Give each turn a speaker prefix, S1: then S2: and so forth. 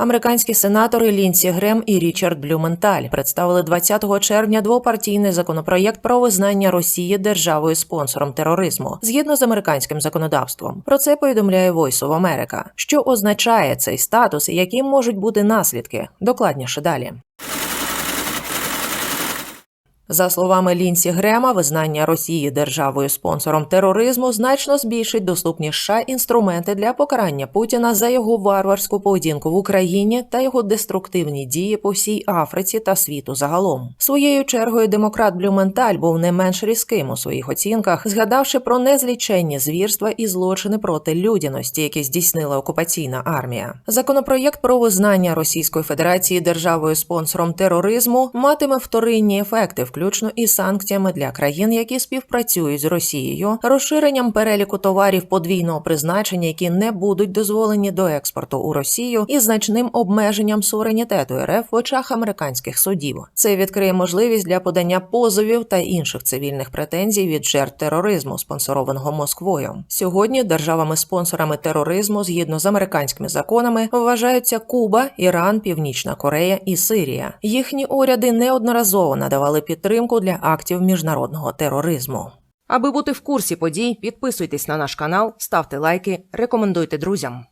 S1: Американські сенатори Лінсі Грем і Річард Блюменталь представили 20 червня двопартійний законопроєкт про визнання Росії державою спонсором тероризму згідно з американським законодавством. Про це повідомляє Voice of America. Що означає цей статус і які можуть бути наслідки? Докладніше далі. За словами Лінсі Грема, визнання Росії державою спонсором тероризму значно збільшить доступні США інструменти для покарання Путіна за його варварську поведінку в Україні та його деструктивні дії по всій Африці та світу загалом. Своєю чергою демократ Блюменталь був не менш різким у своїх оцінках, згадавши про незліченні звірства і злочини проти людяності, які здійснила окупаційна армія. Законопроєкт про визнання Російської Федерації державою спонсором тероризму матиме вторинні ефекти, включно із санкціями для країн, які співпрацюють з Росією, розширенням переліку товарів подвійного призначення, які не будуть дозволені до експорту у Росію, і значним обмеженням суверенітету РФ в очах американських судів. Це відкриє можливість для подання позовів та інших цивільних претензій від жертв тероризму, спонсорованого Москвою. Сьогодні державами-спонсорами тероризму, згідно з американськими законами, вважаються Куба, Іран, Північна Корея і Сирія. Їхні уряди неодноразово надавали підтримку для актів міжнародного тероризму. Аби бути в курсі подій, підписуйтесь на наш канал, ставте лайки, рекомендуйте друзям.